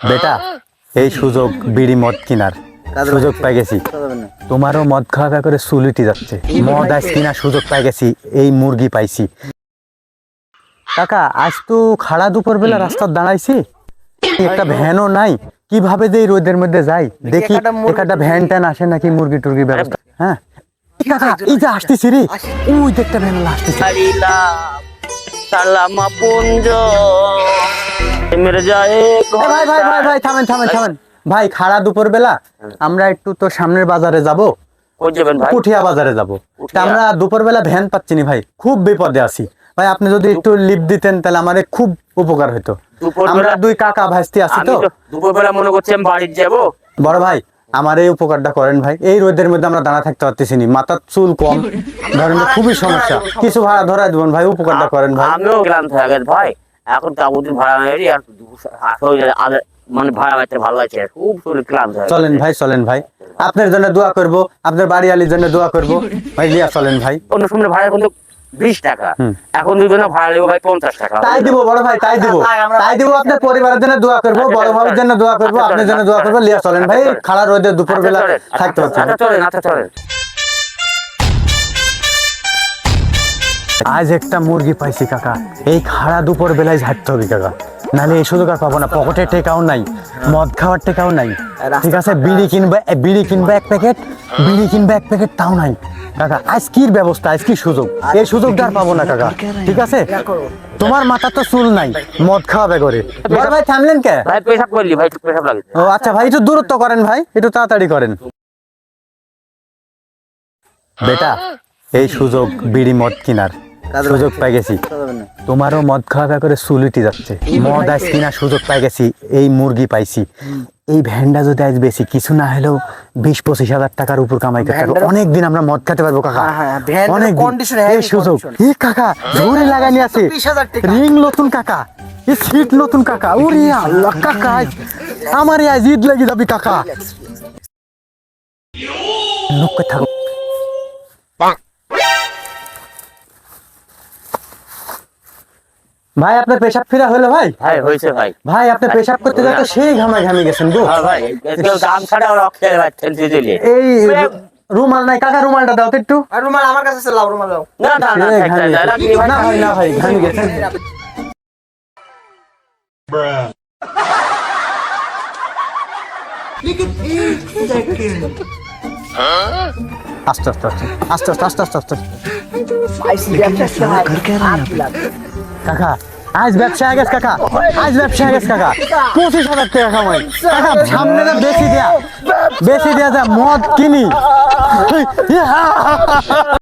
বেটা এই সুযোগ বিড়ি মদ কিনার। সুযোগ পাই গেছি তোমারও মদ খাওয়া খাওয়া করে চুলিটি যাচ্ছে। মদ আজ কিনার সুযোগ পাই গেছি এই মুরগি পাইছি। কাকা আজ তো খাড়া দুপুর বেলা রাস্তায় দাঁড়াইছি। একটা ভ্যানও নাই। কীভাবে যে রোদের মধ্যে যাই? দেখি একটা ভ্যান ট্যান আসে নাকি মুরগি টুরগি ব্যবস্থা? হ্যাঁ? কাকা এই যে আসতেছি রে। ওই দেখতে ভ্যান আসতেছি। সালামা পুঞ্জ ভাই ভাই ভাই ভাই থামেন থামেন থামেন। ভাই খাড়া দুপুর বেলা আমরা একটু তো সামনের বাজারে যাব। পুঠিয়া বাজারে যাব। তা আমরা দুপুর বেলা ভ্যান পাচ্ছি না ভাই খুব বিপদে আছি। ভাই আপনি যদি একটু লিভ দিতেন তাহলে আমাদের খুব উপকার হতো আমরা দুই কাকা ভাইস্তি আছি তো। দুপুরবেলা মনে করছি আমি বাড়ির যাব। বড় ভাই আমার এই উপকারটা করেন ভাই। এই রোদের মধ্যে আমরা দাঁড়া থাকতে পারতেছি না মাথার চুল কম। ধরেন খুবই সমস্যা। কিছু ভাড়া ধরাই দেবেন ভাই উপকারটা করেন ভাই। আমিও থাকে ভাই। এখন তাবুদিন ভাড়া মেরি আর মানে ভাড়া মারতে ভালো লাগছে খুব শরীর ক্লান্ত চলেন ভাই চলেন ভাই। আপনার জন্য দোয়া করব আপনার বাড়ি আলির জন্য দোয়া করব। ভাই লিয়া চলেন ভাই। অন্য সময় ভাড়া কিন্তু বিশ টাকা। এখন দুজনে ভাড়া নেব ভাই পঞ্চাশ টাকা। তাই দিব বড় ভাই তাই দিব। তাই দিব আপনার পরিবারের জন্য দোয়া করব বড় ভাইয়ের জন্য দোয়া করব আচ্ছা, আপনার জন্য দোয়া করব। আচ্ছা, লিয়া চলেন ভাই আচ্ছা, খাড়া রোদে দুপুর আচ্ছা, বেলা থাকতে পারছেন আচ্ছা চলেন আচ্ছা চলেন। আজ একটা মুরগি পাইছি কাকা। এই খাড়া দুপুর বেলায় ঝাড়তে হবে কাকা। নাহলে এই সুযোগ আর পাবো না। পকেটে টেকাও নাই মদ খাওয়ার টেকাও নাই। ঠিক আছে বিড়ি কিনবে বিড়ি কিনবে এক প্যাকেট বিড়ি কিনবে এক প্যাকেট তাও নাই। কাকা আজ কির ব্যবস্থা আজ কি সুযোগ? এই সুযোগটা আর পাবো না কাকা। ঠিক আছে? তোমার মাথা তো চুল নাই মদ খাওয়াবে করে বড় ভাই থামলেন কে? ভাই পেশাব করলি ভাই একটু পেশাব লাগে। ও আচ্ছা ভাই একটু দূরত্ব করেন ভাই একটু তাড়াতাড়ি করেন। বেটা এই সুযোগ বিড়ি মদ কিনার। সুযোগ পাই গেছি তোমারও মদ খাওয়া খাওয়া করে চুলিটি যাচ্ছে। মদ আজ কিনার সুযোগ পাই গেছি এই মুরগি পাইছি। এই ভ্যানটা যদি আজ বেশি কিছু না হলেও বিশ পঁচিশ হাজার টাকার উপর কামাই করতে পারব ভ্যানটার- অনেক দিন আমরা মদ খেতে পারব কাকা। হ্যাঁ, হ্যাঁ, অনেক এই সুযোগ। কাকা লাগানি আছে রিং নতুন কাকা। সিট নতুন কাকা। ওরে আল্লাহ কাকা। আমার আজ ঈদ লাগি যাবি কাকা। লোককে থাকো। ভাই আপনার পেশাব ফেরা হলো ভাই? ভাই হয়েছে ভাই। ভাই আপনি পেশাব করতে যাতে সেই ঘামে ঘামে গেছেন হ্যাঁ এই রুমাল নাই কাকা রুমালটা দাও তো একটু। রুমাল আমার কাছে আছে লাও রুমাল দাও। না না না ভাই। না ভাই ঘামে গেছেন আস্তে আস্তে আস্তে আস্তে আস্তে আস্তে আস্তে। কাকা আজ ব্যবসা হয়ে গেছে কাকা আজ ব্যবসা হয়ে গেছে কাকা পঁচিশ হাজার টাকা কামাই কাকা সামনে তো বেশি দেয়া বেশি দেয়া যা মদ কিনি